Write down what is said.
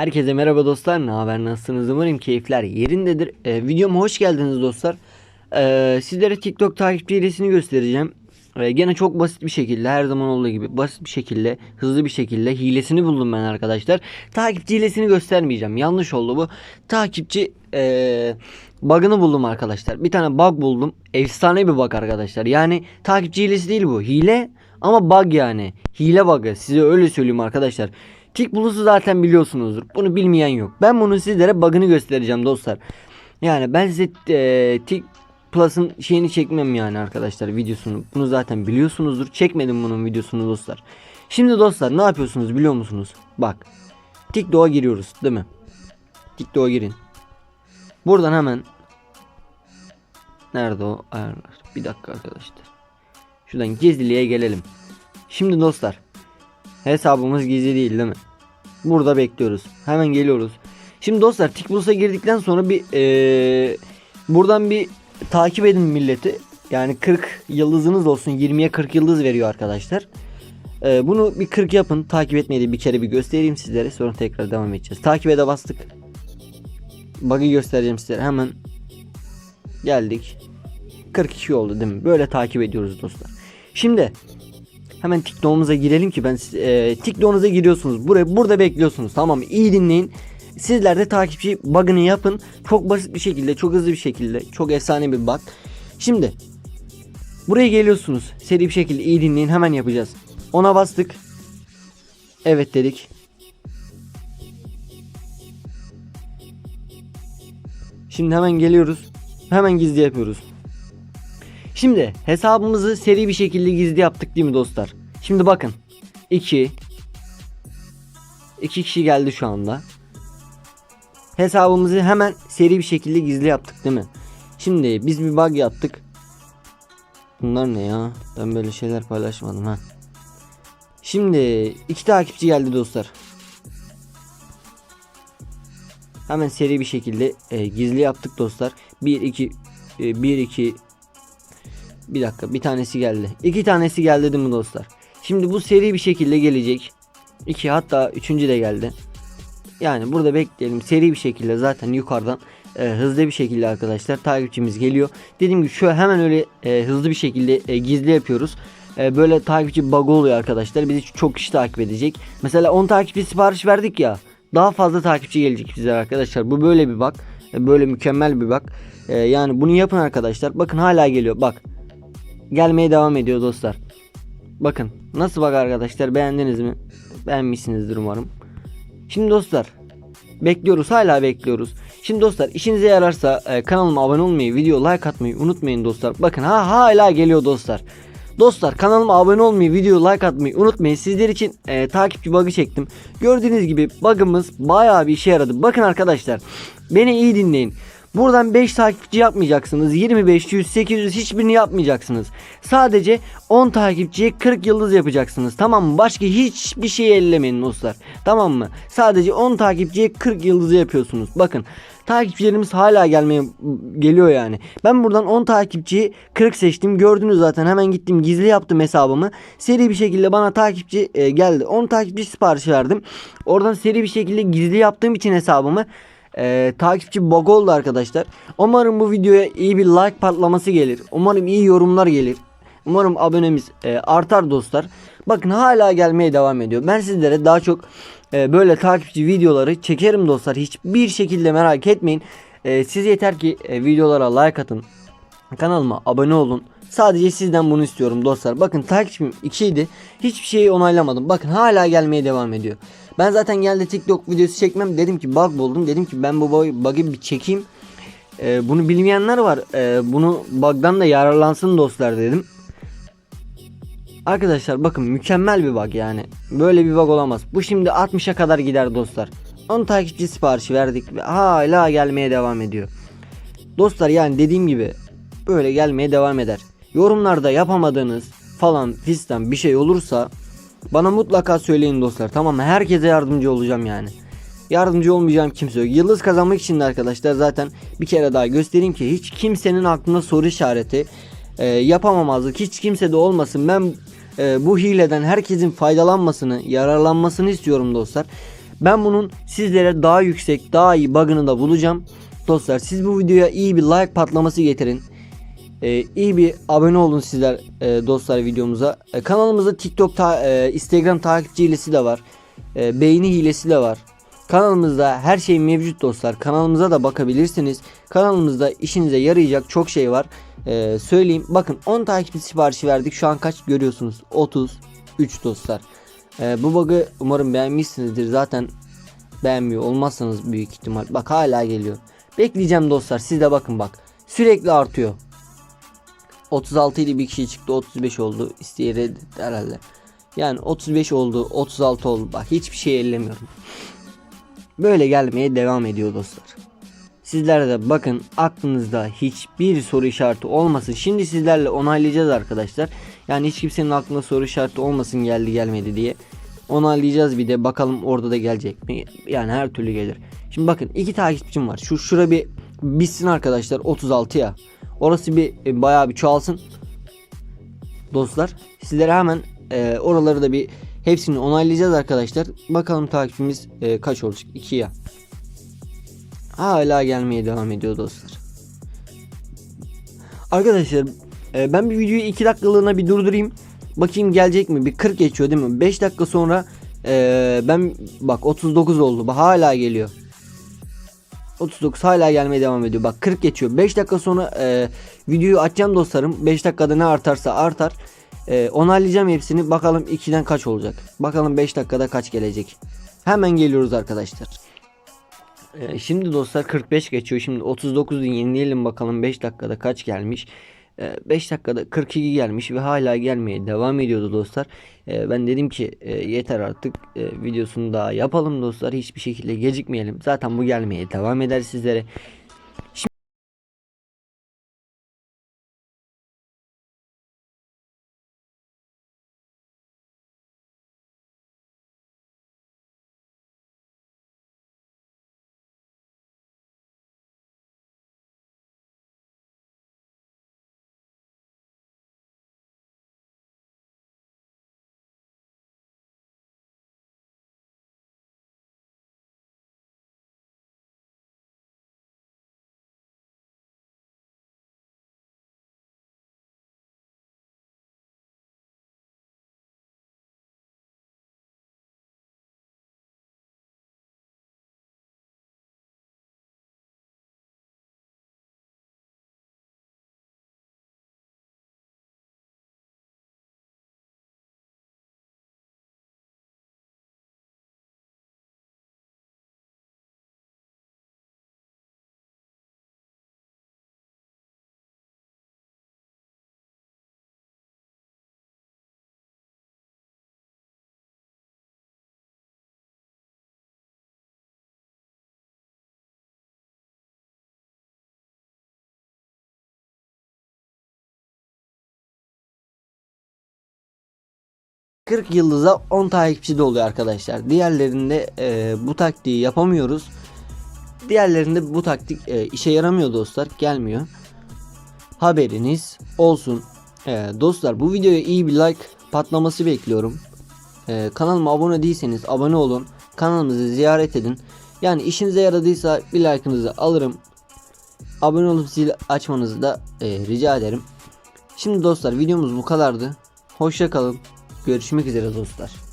Herkese merhaba dostlar. Ne haber? Nasılsınız? Umarım keyifler yerindedir. Ee, videoma hoş geldiniz dostlar. Ee, sizlere TikTok takipçi hilesini göstereceğim. Ee, gene çok basit bir şekilde her zaman olduğu gibi basit bir şekilde hızlı bir şekilde hilesini buldum ben arkadaşlar. Takipçi hilesini göstermeyeceğim. Yanlış oldu bu. Takipçi ee, bug'ını buldum arkadaşlar. Bir tane bug buldum. Efsane bir bug arkadaşlar. Yani takipçi hilesi değil bu. Hile ama bug yani. Hile bug'ı. Size öyle söyleyeyim arkadaşlar. Tik Plus'u zaten biliyorsunuzdur. Bunu bilmeyen yok. Ben bunun sizlere bug'ını göstereceğim dostlar. Yani ben size e, Tik Plus'ın şeyini çekmem yani arkadaşlar videosunu. Bunu zaten biliyorsunuzdur. Çekmedim bunun videosunu dostlar. Şimdi dostlar ne yapıyorsunuz biliyor musunuz? Bak. TikTok'a giriyoruz değil mi? TikTok'a girin. Buradan hemen Nerede o ayarlar? Bir dakika arkadaşlar. Şuradan gizliliğe gelelim. Şimdi dostlar Hesabımız gizli değil değil mi? Burada bekliyoruz. Hemen geliyoruz. Şimdi dostlar TikBus'a girdikten sonra bir ee, buradan bir takip edin milleti. Yani 40 yıldızınız olsun. 20'ye 40 yıldız veriyor arkadaşlar. Ee, bunu bir 40 yapın. Takip etmeyi de bir kere bir göstereyim sizlere. Sonra tekrar devam edeceğiz. Takip ede bastık. Bug'ı göstereceğim sizlere. Hemen geldik. 42 oldu değil mi? Böyle takip ediyoruz dostlar. Şimdi Hemen TikTok'umuza girelim ki ben e, TikTok'unuza giriyorsunuz. Buraya burada bekliyorsunuz. Tamam mı? İyi dinleyin. Sizler de takipçi bug'ını yapın. Çok basit bir şekilde, çok hızlı bir şekilde, çok efsane bir bug. Şimdi buraya geliyorsunuz. Seri bir şekilde iyi dinleyin. Hemen yapacağız. Ona bastık. Evet dedik. Şimdi hemen geliyoruz. Hemen gizli yapıyoruz. Şimdi hesabımızı seri bir şekilde gizli yaptık değil mi dostlar? Şimdi bakın. 2 2 kişi geldi şu anda. Hesabımızı hemen seri bir şekilde gizli yaptık değil mi? Şimdi biz bir bug yaptık. Bunlar ne ya? Ben böyle şeyler paylaşmadım ha. Şimdi iki takipçi geldi dostlar. Hemen seri bir şekilde e, gizli yaptık dostlar. 1 2 1 2 bir dakika bir tanesi geldi. İki tanesi geldi değil mi dostlar? Şimdi bu seri bir şekilde gelecek. İki hatta üçüncü de geldi. Yani burada bekleyelim seri bir şekilde zaten yukarıdan e, hızlı bir şekilde arkadaşlar takipçimiz geliyor. Dediğim gibi şu hemen öyle e, hızlı bir şekilde e, gizli yapıyoruz. E, böyle takipçi bug oluyor arkadaşlar. Bizi çok kişi takip edecek. Mesela 10 takipçi sipariş verdik ya. Daha fazla takipçi gelecek bize arkadaşlar. Bu böyle bir bug. E, böyle mükemmel bir bug. E, yani bunu yapın arkadaşlar. Bakın hala geliyor. Bak gelmeye devam ediyor dostlar. Bakın nasıl bak arkadaşlar beğendiniz mi? Beğenmişsinizdir umarım. Şimdi dostlar bekliyoruz hala bekliyoruz. Şimdi dostlar işinize yararsa e, kanalıma abone olmayı, video like atmayı unutmayın dostlar. Bakın ha hala geliyor dostlar. Dostlar kanalıma abone olmayı, video like atmayı unutmayın. Sizler için e, takipçi bug'ı çektim. Gördüğünüz gibi bug'ımız bayağı bir işe yaradı. Bakın arkadaşlar beni iyi dinleyin. Buradan 5 takipçi yapmayacaksınız. 25, 100, 800 hiçbirini yapmayacaksınız. Sadece 10 takipçiye 40 yıldız yapacaksınız. Tamam mı? Başka hiçbir şey ellemeyin dostlar. Tamam mı? Sadece 10 takipçiye 40 yıldızı yapıyorsunuz. Bakın takipçilerimiz hala gelmeye geliyor yani. Ben buradan 10 takipçiyi 40 seçtim. Gördünüz zaten hemen gittim gizli yaptım hesabımı. Seri bir şekilde bana takipçi e, geldi. 10 takipçi sipariş verdim. Oradan seri bir şekilde gizli yaptığım için hesabımı e, takipçi bug oldu arkadaşlar. Umarım bu videoya iyi bir like patlaması gelir. Umarım iyi yorumlar gelir. Umarım abonemiz e, artar dostlar. Bakın hala gelmeye devam ediyor. Ben sizlere daha çok e, böyle takipçi videoları çekerim dostlar. Hiçbir şekilde merak etmeyin. E, siz yeter ki e, videolara like atın. Kanalıma abone olun. Sadece sizden bunu istiyorum dostlar. Bakın takipçim 2 idi. Hiçbir şeyi onaylamadım. Bakın hala gelmeye devam ediyor. Ben zaten geldi TikTok videosu çekmem. Dedim ki bug buldum. Dedim ki ben bu bug'ı bir çekeyim. Ee, bunu bilmeyenler var. Ee, bunu bug'dan da yararlansın dostlar dedim. Arkadaşlar bakın mükemmel bir bug yani. Böyle bir bug olamaz. Bu şimdi 60'a kadar gider dostlar. 10 takipçi siparişi verdik ve hala gelmeye devam ediyor. Dostlar yani dediğim gibi böyle gelmeye devam eder. Yorumlarda yapamadığınız falan fistan bir şey olursa bana mutlaka söyleyin dostlar tamam mı? Herkese yardımcı olacağım yani. Yardımcı olmayacağım kimse yok. Yıldız kazanmak için de arkadaşlar zaten bir kere daha göstereyim ki hiç kimsenin aklında soru işareti e, yapamamazlık hiç kimse de olmasın. Ben e, bu hileden herkesin faydalanmasını, yararlanmasını istiyorum dostlar. Ben bunun sizlere daha yüksek, daha iyi bug'ını da bulacağım. Dostlar siz bu videoya iyi bir like patlaması getirin. Ee, iyi bir abone olun sizler e, dostlar videomuza. E, kanalımızda TikTok, ta- e, Instagram takipçi hilesi de var. E, beğeni hilesi de var. Kanalımızda her şey mevcut dostlar. Kanalımıza da bakabilirsiniz. Kanalımızda işinize yarayacak çok şey var. E, söyleyeyim. Bakın 10 takipçi siparişi verdik. Şu an kaç görüyorsunuz? 33 dostlar. E, bu bug'ı umarım beğenmişsinizdir. Zaten beğenmiyor olmazsanız büyük ihtimal. Bak hala geliyor. Bekleyeceğim dostlar. Siz de bakın bak. Sürekli artıyor. 36 ile bir kişi çıktı 35 oldu isteye reddetti herhalde. Yani 35 oldu 36 oldu bak hiçbir şey ellemiyorum. Böyle gelmeye devam ediyor dostlar. Sizler de bakın aklınızda hiçbir soru işareti olmasın. Şimdi sizlerle onaylayacağız arkadaşlar. Yani hiç kimsenin aklında soru işareti olmasın geldi gelmedi diye. Onaylayacağız bir de bakalım orada da gelecek mi? Yani her türlü gelir. Şimdi bakın iki takipçim var. Şu şura bir bitsin arkadaşlar 36 ya. Orası bir e, bayağı bir çoğalsın. Dostlar sizlere hemen e, oraları da bir hepsini onaylayacağız arkadaşlar. Bakalım takipçimiz e, kaç olacak? 2 ya. Hala gelmeye devam ediyor dostlar. Arkadaşlar e, ben bir videoyu 2 dakikalığına bir durdurayım. Bakayım gelecek mi? Bir 40 geçiyor değil mi? 5 dakika sonra e, ben bak 39 oldu. Hala geliyor. 39 hala gelmeye devam ediyor. Bak 40 geçiyor. 5 dakika sonra e, videoyu açacağım dostlarım. 5 dakikada ne artarsa artar. E, onaylayacağım hepsini. Bakalım 2'den kaç olacak. Bakalım 5 dakikada kaç gelecek. Hemen geliyoruz arkadaşlar. E, şimdi dostlar 45 geçiyor. Şimdi 39'u yenileyelim bakalım 5 dakikada kaç gelmiş. 5 dakikada 42 gelmiş ve hala gelmeye devam ediyordu dostlar. E, Ben dedim ki e, yeter artık e, videosunu daha yapalım dostlar. Hiçbir şekilde gecikmeyelim. Zaten bu gelmeye devam eder sizlere. ...40 yıldıza 10 takipçi de oluyor arkadaşlar. Diğerlerinde e, bu taktiği yapamıyoruz. Diğerlerinde bu taktik e, işe yaramıyor dostlar. Gelmiyor. Haberiniz olsun. E, dostlar bu videoya iyi bir like patlaması bekliyorum. E, kanalıma abone değilseniz abone olun. Kanalımızı ziyaret edin. Yani işinize yaradıysa bir like'ınızı alırım. Abone olup zil açmanızı da e, rica ederim. Şimdi dostlar videomuz bu kadardı. Hoşça kalın. Görüşmek üzere dostlar.